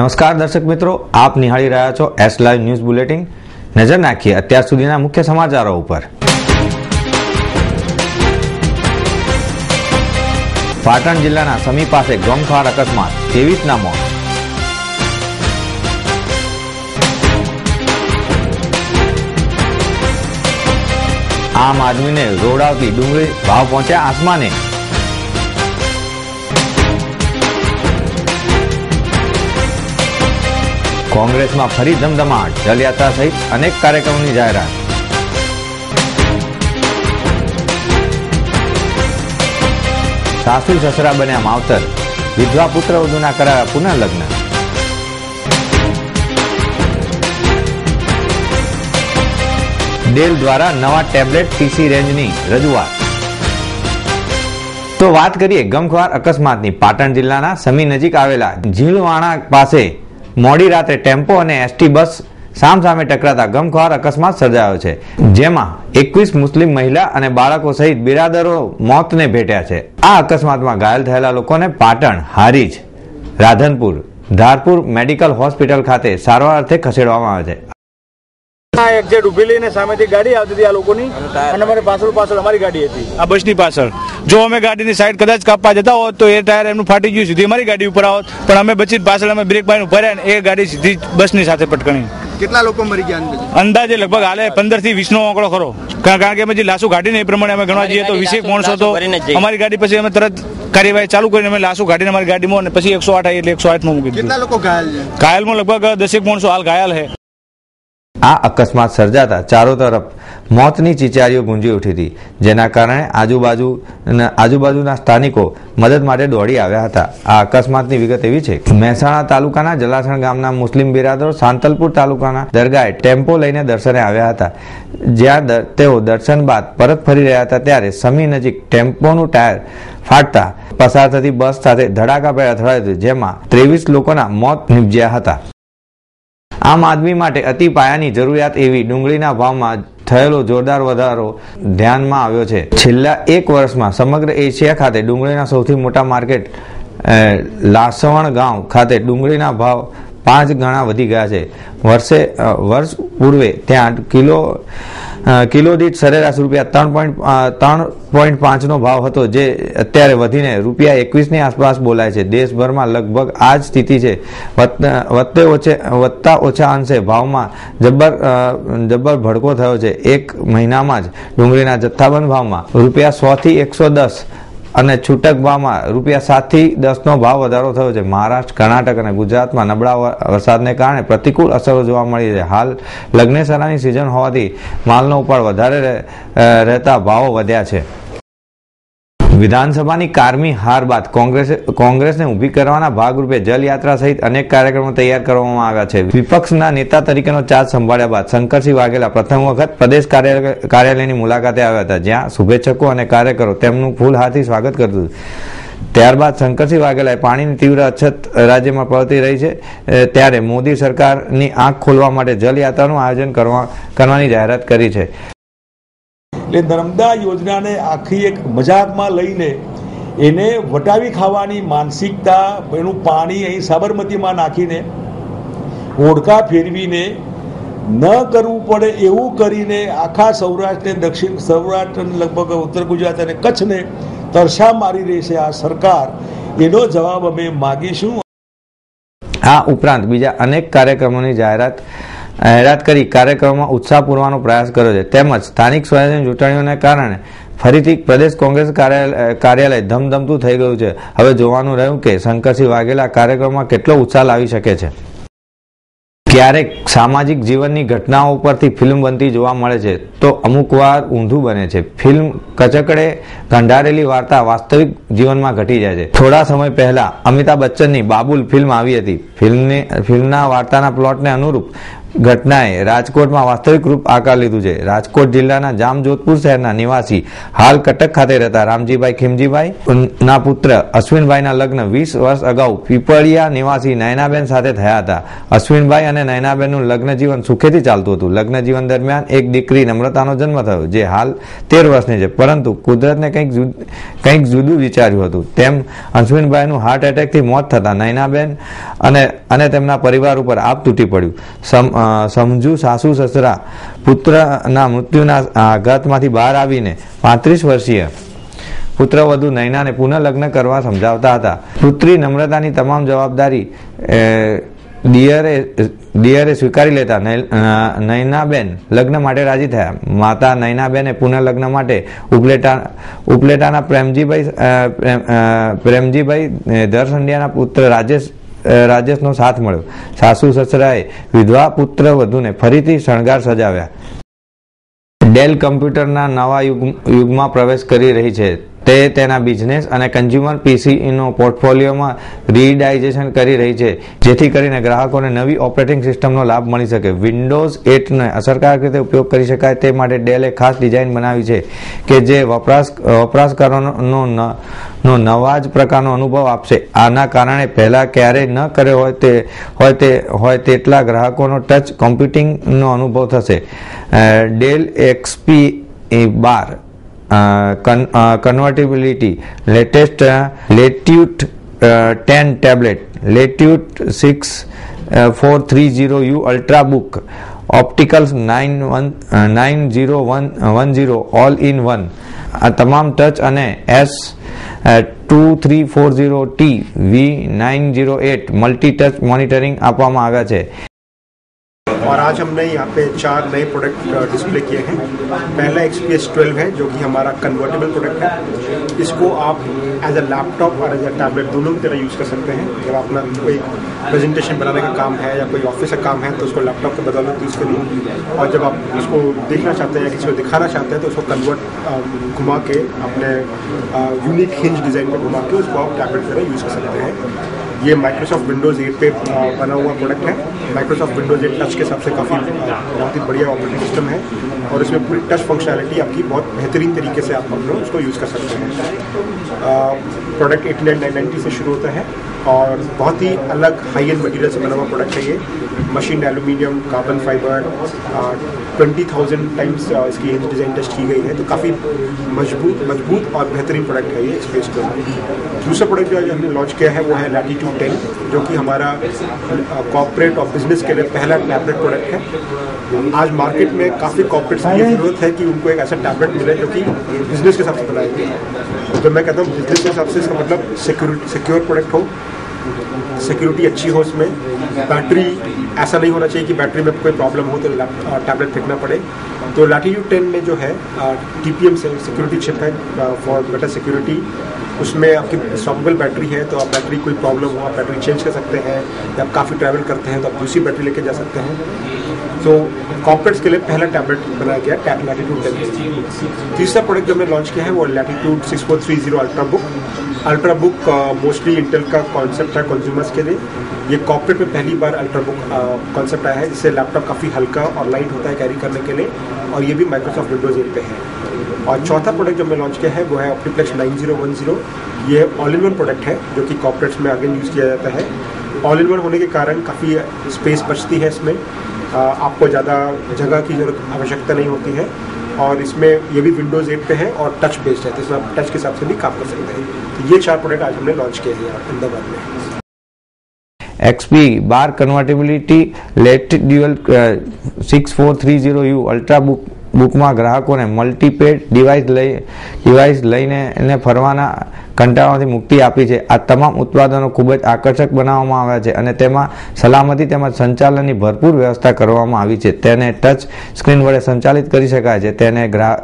નમસ્કાર દર્શક મિત્રો, આપ નિહાળી રહ્યા છો એસ લાઈવ ન્યૂઝ બુલેટિન નજર નાખીએ અત્યાર સુધીના મુખ્ય સમાચારો ઉપર. પાટણ જિલ્લાના સમી પાસે ગમખ્વાર અકસ્માત તેવીસના મોત. આમ આદમીને રોડાવતી ડુંગળી ભાવ પહોંચ્યા આસમાને. કોંગ્રેસમાં ફરી ધમધમાટ જલયાત્રા સહિત અનેક કાર્યક્રમોની જાહેરાત. સાસુ સસરા બન્યા માવતર, વિધવા પુત્ર વધુના કરાયા પુનઃલગ્ન. ડેલ દ્વારા નવા ટેબ્લેટ પીસી રેન્જની રજૂઆત. તો વાત કરીએ ગમખ્વાર અકસ્માતની. પાટણ જિલ્લાના સમી નજીક આવેલા ઝીણવાણા પાસે મોડી રાત્રે ટેમ્પો અને એસટી બસ સામસામે ટકરાતા ગમખ્વાર અકસ્માત સર્જાયો છે, જેમાં એકવીસ મુસ્લિમ મહિલા અને બાળકો સહિત બિરાદરો મોતને ભેટ્યા છે. આ અકસ્માતમાં ઘાયલ થયેલા લોકોને પાટણ, હારીજ, રાધનપુર, ધારપુર મેડિકલ હોસ્પિટલ ખાતે સારવાર અર્થે ખસેડવામાં આવે છે. આ એક્ઝેટ ઊભી લઈને સામેથી ગાડી આવતી હતી આ લોકોની અને અમારી પાછળ પાછળ અમારી ગાડી હતી. આ બસની પાછળ. જો અમે ગાડીની સાઈડ કદાચ કાપવા જતા હોત તો એ ટાયર એમનું ફાટી ગયું સીધી અમારી ગાડી ઉપર આવત. પણ અમે બચી પાછળ અમે બ્રેક મારીને ઊભા ને એ ગાડી સીધી બસની સાથે પટકણી. કેટલા લોકો મરી ગયા અંદાજે? લગભગ હાલે પંદરથી વીસ નો આંકડો ખરો. કારણ કારણ કે અમે જે લાસુ ગાડીને એ પ્રમાણે અમે ગણવા જઈએ તો વીસેક માણસો તો અમારી ગાડી પછી અમે તરત કાર્યવાહી ચાલુ કરીને અમે લાસુ ગાડીને અમારી ગાડીમાં અને પછી એકસો આઠ આવી એટલે એકસો આઠમાં મૂકી દીધું. કેટલા લોકો ઘાયલ ઘાયલમાં લગભગ દસેક માણસો હાલ ઘાયલ છે આ અકસ્માત સર્જાતા ચારો તરફ મોતની ચિચારીઓ ગુંજી ઉઠી હતી, જેના કારણે આજુબાજુ આજુબાજુના સ્થાનિકો મદદ માટે દોડી આવ્યા હતા. આ અકસ્માતની વિગત એવી છે મહેસાણા તાલુકાના જલાસણ ગામના મુસ્લિમ બિરાદરો સાંતલપુર તાલુકાના દરગાહે ટેમ્પો લઈને દર્શને આવ્યા હતા. જ્યાં તેઓ દર્શન બાદ પરત ફરી રહ્યા હતા ત્યારે સમી નજીક ટેમ્પોનું ટાયર ફાટતા પસાર થતી બસ સાથે ધડાકાભેર અથડાયું હતું, જેમાં ત્રેવીસ લોકોના મોત નિપજ્યા હતા. આમ આદમી માટે અતિ પાયાની જરૂરિયાત એવી ડુંગળીના ભાવમાં થયેલો જોરદાર વધારો ધ્યાનમાં આવ્યો છે. છેલ્લા એક વર્ષમાં સમગ્ર એશિયા ખાતે ડુંગળીના સૌથી મોટા માર્કેટ લાસવણ ગાંવ ખાતે ડુંગળીના ભાવ પાંચ ગણા વધી ગયા છે. વર્ષે વર્ષ પૂર્વે ત્યાં કિલો કિલો દીઠ સરેરાશ રૂપિયા ત્રણ પોઈન્ટ ત્રણ પોઈન્ટ પાંચનો ભાવ હતો, જે અત્યારે વધીને રૂપિયા એકવીસની આસપાસ બોલાય છે. દેશભરમાં લગભગ આ જ સ્થિતિ છે. વત્તે ઓછે, વધતા ઓછા અંશે ભાવમાં જબ્બર જબ્બર ભડકો થયો છે. એક મહિનામાં જ ડુંગળીના જથ્થાબંધ ભાવમાં રૂપિયા સોથી એકસો દસ અને છૂટક ભાવમાં રૂપિયા સાતથી દસ નો ભાવ વધારો થયો છે. મહારાષ્ટ્ર, કર્ણાટક અને ગુજરાતમાં નબળા વરસાદને કારણે પ્રતિકૂળ અસરો જોવા મળી છે. હાલ લગ્નેસરાની સિઝન હોવાથી માલનો ઉપાડ વધારે રહે- રહેતા ભાવો વધ્યા છે. વિધાનસભાની કારમી હાર બાદ કોંગ્રેસે કોંગ્રેસને ઊભી કરવાના ભાગરૂપે જલયાત્રા સહિત અનેક કાર્યક્રમો તૈયાર કરવામાં આવ્યા છે. વિપક્ષના નેતા તરીકેનો ચાર્જ સંભાળ્યા બાદ શંકરસિંહ વાઘેલા પ્રથમ વખત પ્રદેશ કાર્યાલય કાર્યાલયની મુલાકાતે આવ્યા હતા, જ્યાં શુભેચ્છકો અને કાર્યકરો તેમનું ફૂલ હાથથી સ્વાગત કરતું ત્યારબાદ શંકરસિંહ વાઘેલાએ પાણીની તીવ્ર અછત રાજ્યમાં પડતી રહી છે. ત્યારે મોદી સરકારની આંખ ખોલવા માટે જલયાત્રાનું આયોજન કરવા કરવાની જાહેરાત કરી છે. એટલે નર્મદા યોજનાને આખી એક મજાકમાં લઈને એને વટાવી ખાવાની માનસિકતા, એનું પાણી અહીં સાબરમતીમાં નાખીને ઓડકા ફેરવીને ન કરવું પડે એવું કરીને આખા સૌરાષ્ટ્રને દક્ષિણ, સૌરાષ્ટ્ર લગભગ ઉત્તર ગુજરાત અને કચ્છને તરસા મારી રહી આ સરકાર. એનો જવાબ અમે માગીશું. આ ઉપરાંત બીજા અનેક કાર્યક્રમોની જાહેરાત જાહેરાત કરી કાર્યક્રમમાં ઉત્સાહ પૂરવાનો પ્રયાસ કર્યો છે. તેમજ સ્થાનિક સ્વરાજ્યની ચૂંટણીઓને કારણે ફરીથી પ્રદેશ કોંગ્રેસ કાર્યાલય ધમધમતું થઈ ગયું છે. હવે જોવાનું રહ્યું કે શંકરસિંહ વાઘેલા કાર્યક્રમમાં કેટલો ઉત્સાહ લાવી શકે છે. ક્યારેક સામાજિક જીવનની ઘટનાઓ ઉપરથી ફિલ્મ બનતી જોવા મળે છે. તો અમુક વાર ઊંધું બને છે. ફિલ્મ કચકડે ગંઢારેલી વાર્તા વાસ્તવિક જીવનમાં ઘટી જાય છે. થોડા સમય પહેલા અમિતાભ બચ્ચનની બાબુલ ફિલ્મ આવી હતી. ફિલ્મની, ફિલ્મના વાર્તાના પ્લોટને અનુરૂપ ઘટનાએ રાજકોટમાં વાસ્તવિક રૂપ આકાર લીધું છે. રાજકોટ જિલ્લાના જામજોધપુર શહેરના નિવાસી હાલ કટક ખાતે રહેતા રામજીભાઈ ખીમજીભાઈ ના પુત્ર અશ્વિનભાઈના લગ્ન વીસ વર્ષ અગાઉ પીપળિયા નિવાસી નયનાબેન સાથે થયા હતા. અશ્વિનભાઈ અને નયનાબેનનું લગ્ન જીવન સુખેથી ચાલતું હતું. લગ્ન જીવન દરમિયાન એક દીકરી નમ્રતાનો જન્મ થયો, જે હાલ તેર વર્ષની છે. પરંતુ કુદરતને કંઈક કંઈક જુદું વિચાર્યું હતું. તેમ અશ્વિનભાઈનું હાર્ટ એટેકથી મોત થતા નયનાબેન અને અને તેમના પરિવાર ઉપર આપ તૂટી પડ્યું. સમ- સમજુ સાસુ સસરા પુત્રના મૃત્યુના આઘાતમાંથી બહાર આવીને પાંત્રીસ વર્ષીય પુત્રવધુ નૈનાને પુનઃ લગ્ન કરવા સમજાવતા હતા. પુત્રી નમ્રતાની તમામ જવાબદારી દિયરે દિયરે સ્વીકારી લેતા નૈનાબેન લગ્ન માટે રાજી થયા. માતા નૈનાબેને પુનઃ લગ્ન માટે ઉપલેટા ઉપલેટાના પ્રેમજીભાઈ પ્રેમજીભાઈ અ, દરસંડિયાના પુત્ર રાજેશ રાજેશનો સાથ મળ્યો. સાસુ સસરાએ વિધવા પુત્ર વધુને ફરીથી શણગાર સજાવ્યા. ડેલ કમ્પ્યુટરના નવા યુગ, યુગમાં પ્રવેશ કરી રહી છે. તે તેના બિઝનેસ અને કન્ઝ્યુમર પીસીનો પોર્ટફોલિયોમાં રીડાઇઝેશન કરી રહી છે, જેથી કરીને ગ્રાહકોને નવી ઓપરેટિંગ સિસ્ટમનો લાભ મળી શકે. વિન્ડોઝ એટને અસરકારક રીતે ઉપયોગ કરી શકાય તે માટે ડેલે ખાસ ડિઝાઇન બનાવી છે કે જે વપરાશ, વપરાશકારોનો નો નવા જ પ્રકારનો અનુભવ આપશે. આના કારણે પહેલાં ક્યારેય ન કર્યો હોય તે હોય તે, હોય તેટલા ગ્રાહકોનો ટચ કોમ્પ્યુટિંગનો અનુભવ થશે. Dell XP bar convertibility latest Latitude ten tablet Latitude six four three zero U ultrabook OptiPlex nine one nine zero one one zero all in one આ તમામ ટચ અને S two three four zero T V nine zero eight multi touch monitoring આપવામાં આવ્યા છે. और आज हमने यहाँ पे चार नए प्रोडक्ट डिस्प्ले किए हैं। पहला एक्सपीएस 12 है, जो कि हमारा कन्वर्टेबल प्रोडक्ट है। इसको आप एज अ लैपटॉप और एज अ टैबलेट दोनों की तरह यूज़ कर सकते हैं। जब अपना कोई प्रेजेंटेशन बनाने का काम है या कोई ऑफ़िस का काम है तो उसको लैपटॉप के बदौलत यूज़ करिए और जब आप उसको देखना चाहते हैं या किसी को दिखाना चाहते हैं तो उसको कन्वर्ट घुमा के, अपने यूनिक हिंज डिज़ाइन में घुमा के उसको आप टैबलेट की तरह यूज़ कर सकते हैं। ये माइक्रोसॉफ्ट विंडोज़ एट पे बना हुआ प्रोडक्ट है। माइक्रोसॉफ्ट विंडोज़ एट टच के हिसाब से काफ़ी बहुत ही बढ़िया ऑपरेटिंग सिस्टम है। और इसमें पूरी टच फंक्शनैलिटी आपकी बहुत बेहतरीन तरीके से आप अपने उसको यूज़ कर सकते हैं। प्रोडक्ट एटी से शुरू होता है। और बहुत ही अलग हाई एंड मटेरियल से बना हुआ प्रोडक्ट है ये। Machine aluminium carbon fibre twenty thousand times इसकी हिंज डिज़ाइन टेस्ट की गई है। तो काफ़ी मज़बूत मज़बूत और बेहतरीन प्रोडक्ट है ये स्पेस को। दूसरा प्रोडक्ट जो हमने लॉन्च किया है वो है लैटिट्यूड टेन जो कि हमारा कॉपरेट और बिज़नेस के लिए पहला टैबलेट प्रोडक्ट है। आज मार्केट में काफ़ी कॉर्पोरेट्स की ज़रूरत है कि उनको एक ऐसा टैबलेट मिले जो कि बिज़नेस के हिसाब से गया तो मैं कहता हूँ बिज़नेस के हिसाब से इसका मतलब सिक्योरिटी सिक्योर प्रोडक्ट हो। सिक्योरिटी अच्छी हो उसमें। बैटरी, ऐसा नहीं होना चाहिए कि बैटरी में कोई प्रॉब्लम हो तो टैबलेट फेंकना पड़े। तो लैटिट्यूड टेन में जो है टी पी एम से सिक्योरिटी चिप है फॉर बेटर सिक्योरिटी उसमें आपकी स्टॉपेबल बैटरी है तो आप बैटरी कोई प्रॉब्लम हो, आप बैटरी चेंज कर सकते हैं। या आप काफ़ी ट्रैवल करते हैं तो आप दूसरी बैटरी लेके जा सकते हैं। तो कॉर्पोरेट्स के लिए पहला टैबलेट बनाया गया लैटिट्यूड टेन। तीसरा प्रोडक्ट जो हमने लॉन्च किया है, वो Latitude six four three zero ultra book ultra book mostly Intel का कॉन्सेप्ट है कंज्यूमर्स के लिए। ये कॉर्पोरेट में पहली बार अल्ट्रा बुक कॉन्सेप्ट आया है, जिससे लैपटॉप काफ़ी हल्का और लाइट होता है कैरी करने के लिए, और ये भी माइक्रोसॉफ्ट विंडोज़ एट पे है। और चौथा प्रोडक्ट जो हमने लॉन्च किया है, वो है OptiPlex nine zero one zero ये ऑल इन वन प्रोडक्ट है, जो कि कॉपरेट्स में अगेन यूज़ किया जाता है। ऑल इन वन होने के कारण काफ़ी स्पेस बचती है इसमें। आपको ज़्यादा जगह की ज़रूरत, आवश्यकता नहीं होती है। और इसमें ये भी विंडोज़ एट पे है और टच बेस्ड है तो इसमें आप टच के हिसाब से भी काम कर सकते हैं। तो ये चार प्रोडक्ट आज हमने लॉन्च किए हैं अहमदाबाद में। XP bar convertibility LED dual uh, 6430U ultra book બુકમાં ગ્રાહકોને મલ્ટીપેડ ડિવાઇસ લઈ ડિવાઇસ લઈને એને ફરવાના કંટાળામાંથી મુક્તિ આપી છે. આ તમામ ઉત્પાદનો ખૂબ જ આકર્ષક બનાવવામાં આવ્યા છે અને તેમાં સલામતી તેમજ સંચાલનની ભરપૂર વ્યવસ્થા કરવામાં આવી છે. તેને ટચ સ્ક્રીન વડે સંચાલિત કરી શકાય છે. તેને ગ્રાહ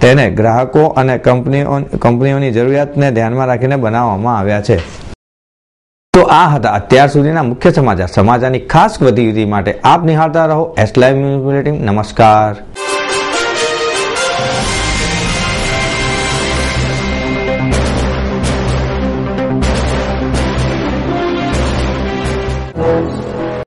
તેને ગ્રાહકો અને કંપનીઓ, કંપનીઓની જરૂરિયાતને ધ્યાનમાં રાખીને બનાવવામાં આવ્યા છે. તો આ હતા અત્યાર સુધીના મુખ્ય સમાચાર. સમાચારની ખાસ ગતિવિધિ માટે આપ નિહાળતા રહો. એસ લાઈવ ન્યૂઝ બુલેટિન નમસ્કાર.